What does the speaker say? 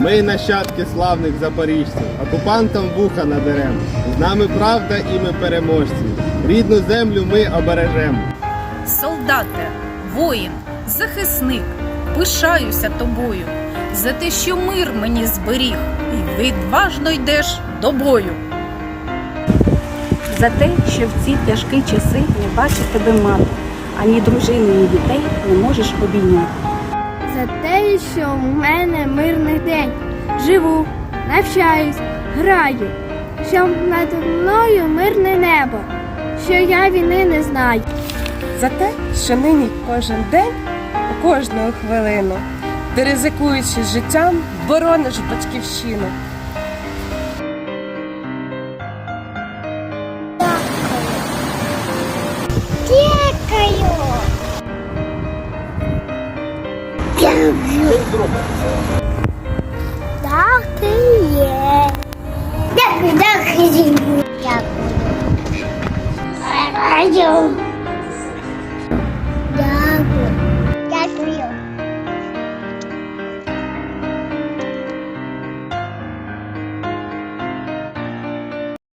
Ми нащадки славних запоріжців, окупантам вуха надерем. З нами правда і ми переможці. Рідну землю ми обережемо. Солдате, воїн, захисник, пишаюся тобою за те, що мир мені зберіг, і відважно йдеш до бою. За те, що в ці тяжкі часи не бачить тебе мати, ані дружини, ні дітей не можеш обійняти. За те, що в мене мирний день. Живу, навчаюсь, граю, що над мною мирне небо, що я війни не знаю. за те, що нині кожен день, у кожну хвилину, ти ризикуючи життям, борониш батьківщину. Так ти є. Дякую, дякую. Дякую. Е, радіо.